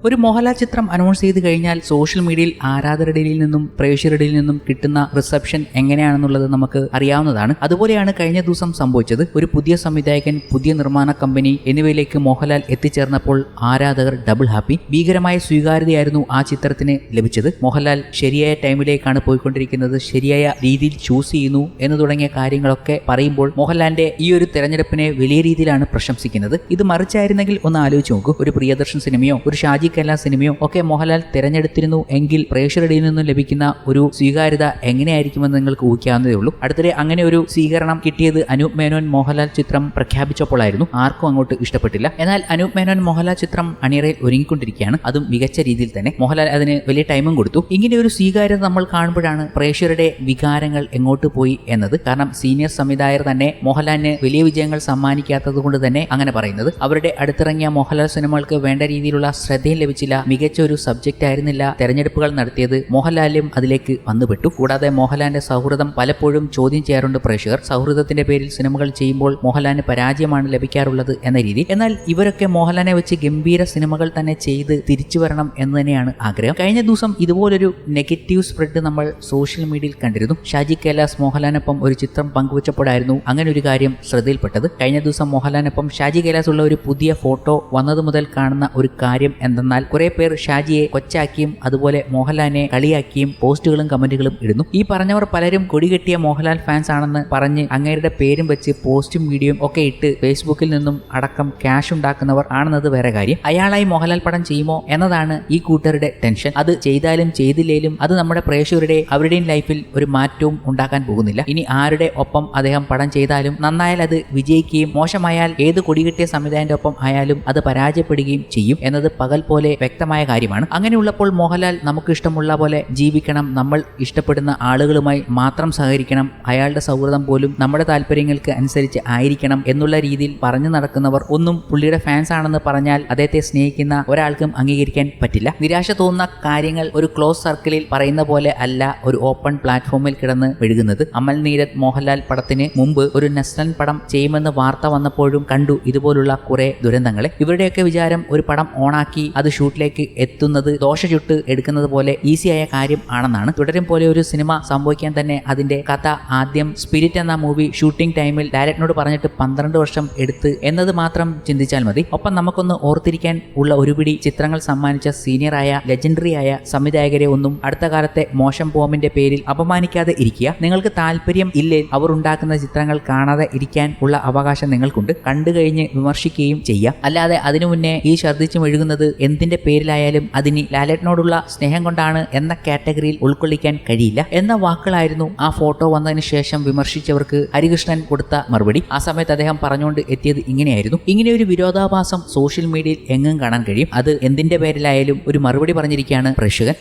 ഒരു മോഹൻലാൽ ചിത്രം അനൗൺസ് ചെയ്ത് കഴിഞ്ഞാൽ സോഷ്യൽ മീഡിയയിൽ ആരാധകരുടെ നിന്നും പ്രേക്ഷകരുടെ നിന്നും കിട്ടുന്ന റിസപ്ഷൻ എങ്ങനെയാണെന്നുള്ളത് നമുക്ക് അറിയാവുന്നതാണ്. അതുപോലെയാണ് കഴിഞ്ഞ ദിവസം സംഭവിച്ചത്. ഒരു പുതിയ സംവിധായകൻ പുതിയ നിർമ്മാണ കമ്പനി എന്നിവയിലേക്ക് മോഹൻലാൽ എത്തിച്ചേർന്നപ്പോൾ ആരാധകർ ഡബിൾ ഹാപ്പി ഭീകരമായ സ്വീകാര്യതയായിരുന്നു ആ ചിത്രത്തിന് ലഭിച്ചത്. മോഹൻലാൽ ശരിയായ ടൈമിലേക്കാണ് പോയിക്കൊണ്ടിരിക്കുന്നത്. ശരിയായ രീതിയിൽ ചൂസ് ചെയ്യുന്നു എന്ന് തുടങ്ങിയ കാര്യങ്ങളൊക്കെ പറയുമ്പോൾ മോഹൻലാലിന്റെ ഈ ഒരു തെരഞ്ഞെടുപ്പിനെ വലിയ രീതിയിലാണ് പ്രശംസിക്കുന്നത്. ഇത് മറിച്ചായിരുന്നെങ്കിൽ ഒന്ന് ആലോചിച്ച് നോക്കൂ. ഒരു പ്രിയദർശൻ സിനിമയോ ഒരു ഷാജി കല്ല സിനിമയോ ഒക്കെ മോഹൻലാൽ തിരഞ്ഞെടുത്തിരുന്നു എങ്കിൽ പ്രേക്ഷകരുടെ നിന്നും ലഭിക്കുന്ന ഒരു സ്വീകാര്യത എങ്ങനെയായിരിക്കുമെന്ന് നിങ്ങൾക്ക് ഊഹിക്കാവുന്നതേ ഉള്ളൂ. അടുത്തിടെ അങ്ങനെ ഒരു സ്വീകരണം കിട്ടിയത് അനൂപ് മേനോൻ മോഹൻലാൽ ചിത്രം പ്രഖ്യാപിച്ചപ്പോഴായിരുന്നു ആർക്കും അങ്ങോട്ട് ഇഷ്ടപ്പെട്ടില്ല. എന്നാൽ അനൂപ് മേനോൻ മോഹൻലാൽ ചിത്രം അണിയറയിൽ ഒരുങ്ങിക്കൊണ്ടിരിക്കുകയാണ്. അതും മികച്ച രീതിയിൽ തന്നെ. മോഹൻലാൽ അതിന് വലിയ ടൈമും കൊടുത്തു. ഇങ്ങനെ ഒരു സ്വീകാര്യത നമ്മൾ കാണുമ്പോഴാണ് പ്രേക്ഷകരുടെ വികാരങ്ങൾ എങ്ങോട്ട് പോയി എന്നത്. കാരണം സീനിയർ സംവിധായകർ തന്നെ മോഹൻലാലിന് വലിയ വിജയങ്ങൾ സമ്മാനിക്കാത്തത് കൊണ്ട് തന്നെ അങ്ങനെ പറയുന്നത്. അവരുടെ അടുത്തിറങ്ങിയ മോഹൻലാൽ സിനിമകൾക്ക് വേണ്ട രീതിയിലുള്ള ശ്രദ്ധയും ലഭിച്ചില്ല. മികച്ച ഒരു സബ്ജക്റ്റ് ആയിരുന്നില്ല തെരഞ്ഞെടുപ്പുകൾ നടത്തിയത്. മോഹൻലാലും അതിലേക്ക് വന്നുപെട്ടു. കൂടാതെ മോഹൻലാലിന്റെ സൗഹൃദം പലപ്പോഴും ചോദ്യം ചെയ്യാറുണ്ട് പ്രേക്ഷകർ. സൗഹൃദത്തിന്റെ പേരിൽ സിനിമകൾ ചെയ്യുമ്പോൾ മോഹൻലാലിന് പരാജയമാണ് ലഭിക്കാറുള്ളത് എന്ന രീതി. എന്നാൽ ഇവരൊക്കെ മോഹൻലാലിനെ വെച്ച് ഗംഭീര സിനിമകൾ തന്നെ ചെയ്ത് തിരിച്ചു വരണം എന്ന് തന്നെയാണ് ആഗ്രഹം. കഴിഞ്ഞ ദിവസം ഇതുപോലൊരു നെഗറ്റീവ് സ്പ്രെഡ് നമ്മൾ സോഷ്യൽ മീഡിയയിൽ കണ്ടിരുന്നു. ഷാജി കൈലാസ് മോഹൻലാലിനൊപ്പം ഒരു ചിത്രം പങ്കുവച്ചപ്പോഴായിരുന്നു അങ്ങനെ ഒരു കാര്യം ശ്രദ്ധയിൽപ്പെട്ടത്. കഴിഞ്ഞ ദിവസം മോഹൻലാലിനൊപ്പം ഷാജി കൈലാസ് ഉള്ള ഒരു പുതിയ ഫോട്ടോ വന്നത് മുതൽ കാണുന്ന ഒരു കാര്യം എന്തെന്നാൽ കുറെ പേർ ഷാജിയെ കൊച്ചാക്കിയും അതുപോലെ മോഹൻലാലിനെ കളിയാക്കിയും പോസ്റ്റുകളും കമന്റുകളും ഇടുന്നു. ഈ പറഞ്ഞവർ പലരും കൊടികെട്ടിയ മോഹൻലാൽ ഫാൻസ് ആണെന്ന് പറഞ്ഞ് അങ്ങേരുടെ പേരും വെച്ച് പോസ്റ്റും വീഡിയോയും ഒക്കെ ഇട്ട് ഫേസ്ബുക്കിൽ നിന്നും അടക്കം ക്യാഷ് ഉണ്ടാക്കുന്നവർ ആണെന്നത് വേറെ കാര്യം. അയാളായി മോഹൻലാൽ പടം ചെയ്യുമോ എന്നതാണ് ഈ കൂട്ടരുടെ ടെൻഷൻ അത് ചെയ്താലും ചെയ്തില്ലേലും അത് നമ്മുടെ പ്രേക്ഷകരുടെ അവരുടെയും ലൈഫിൽ ഒരു മാറ്റവും ഉണ്ടാക്കാൻ പോകുന്നില്ല. ഇനി ആരുടെ ഒപ്പം അദ്ദേഹം പടം ചെയ്താലും നന്നായാൽ അത് വിജയിക്കുകയും മോശമായാൽ ഏത് കൊടികെട്ടിയ സംവിധായകന്റെ ഒപ്പം ആയാലും അത് പരാജയപ്പെടുകയും ചെയ്യും. എന്നത് പകൽ പോലെ വ്യക്തമായ കാര്യമാണ്. അങ്ങനെയുള്ളപ്പോൾ മോഹൻലാൽ നമുക്ക് ഇഷ്ടമുള്ള പോലെ ജീവിക്കണം. നമ്മൾ ഇഷ്ടപ്പെടുന്ന ആളുകളുമായി മാത്രം സഹകരിക്കണം. അയാളുടെ സൗഹൃദം പോലും നമ്മുടെ താല്പര്യങ്ങൾക്ക് അനുസരിച്ച് ആയിരിക്കണം എന്നുള്ള രീതിയിൽ പറഞ്ഞു നടക്കുന്നവർ ഒന്നും പുള്ളിയുടെ ഫാൻസ് ആണെന്ന് പറഞ്ഞാൽ അദ്ദേഹത്തെ സ്നേഹിക്കുന്ന ഒരാൾക്കും അംഗീകരിക്കാൻ പറ്റില്ല. നിരാശ തോന്നുന്ന കാര്യങ്ങൾ ഒരു ക്ലോസ് സർക്കിളിൽ പറയുന്ന പോലെ അല്ല ഒരു ഓപ്പൺ പ്ലാറ്റ്ഫോമിൽ കിടന്ന് മെഴുകുന്നത്. അമൽ നീരത് മോഹൻലാൽ പടത്തിന് മുമ്പ് ഒരു നസ്ലൻ പടം ചെയ്യുമെന്ന് വാർത്ത വന്നപ്പോഴും കണ്ടു. ഇതുപോലുള്ള കുറെ ദുരന്തങ്ങളെ. ഇവരുടെയൊക്കെ വിചാരം ഒരു പടം ഓണാക്കി ഷൂട്ടിലേക്ക് എത്തുന്നത് ദോശ ചുട്ട് എടുക്കുന്നത് പോലെ ഈസിയായ കാര്യം ആണെന്നാണ്. തുടരും പോലെ ഒരു സിനിമ സംഭവിക്കാൻ തന്നെ അതിന്റെ കഥ ആദ്യം സ്പിരിറ്റ് എന്ന മൂവി ഷൂട്ടിംഗ് ടൈമിൽ ഡയറക്ടറിനോട് പറഞ്ഞിട്ട് പന്ത്രണ്ട് വർഷം എടുത്ത് എന്നത് മാത്രം ചിന്തിച്ചാൽ മതി. ഒപ്പം നമുക്കൊന്ന് ഓർത്തിരിക്കാൻ ഉള്ള ഒരുപിടി ചിത്രങ്ങൾ സമ്മാനിച്ച സീനിയറായ ലെജൻഡറിയായ സംവിധായകരെ ഒന്നും അടുത്ത കാലത്തെ മോശം ഫോമിന്റെ പേരിൽ അപമാനിക്കാതെ ഇരിക്കുക. നിങ്ങൾക്ക് താല്പര്യം ഇല്ലേ അവർ ഉണ്ടാക്കുന്ന ചിത്രങ്ങൾ കാണാതെ ഇരിക്കാൻ ഉള്ള അവകാശം നിങ്ങൾക്കുണ്ട്. കണ്ടു കഴിഞ്ഞ് വിമർശിക്കുകയും ചെയ്യാം. അല്ലാതെ അതിനു മുന്നേ ഈ ഛർദ്ദിച്ചു മെഴുകുന്നത് എന്തിന്റെ പേരിലായാലും അതിന് ലാലേട്ടനോടുള്ള സ്നേഹം കൊണ്ടാണ് എന്ന കാറ്റഗറിയിൽ ഉൾക്കൊള്ളിക്കാൻ കഴിയില്ല എന്ന വാക്കുകളായിരുന്നു ആ ഫോട്ടോ വന്നതിന് ശേഷം വിമർശിച്ചവർക്ക് ഹരികൃഷ്ണൻ കൊടുത്ത മറുപടി. ആ സമയത്ത് അദ്ദേഹം പറഞ്ഞുകൊണ്ട് എത്തിയത് ഇങ്ങനെയായിരുന്നു. ഇങ്ങനെ ഒരു വിരോധാഭാസം സോഷ്യൽ മീഡിയയിൽ എങ്ങും കാണാൻ കഴിയും. അത് എന്തിന്റെ പേരിലായാലും ഒരു മറുപടി പറഞ്ഞിരിക്കുകയാണ് പ്രേക്ഷകൻ.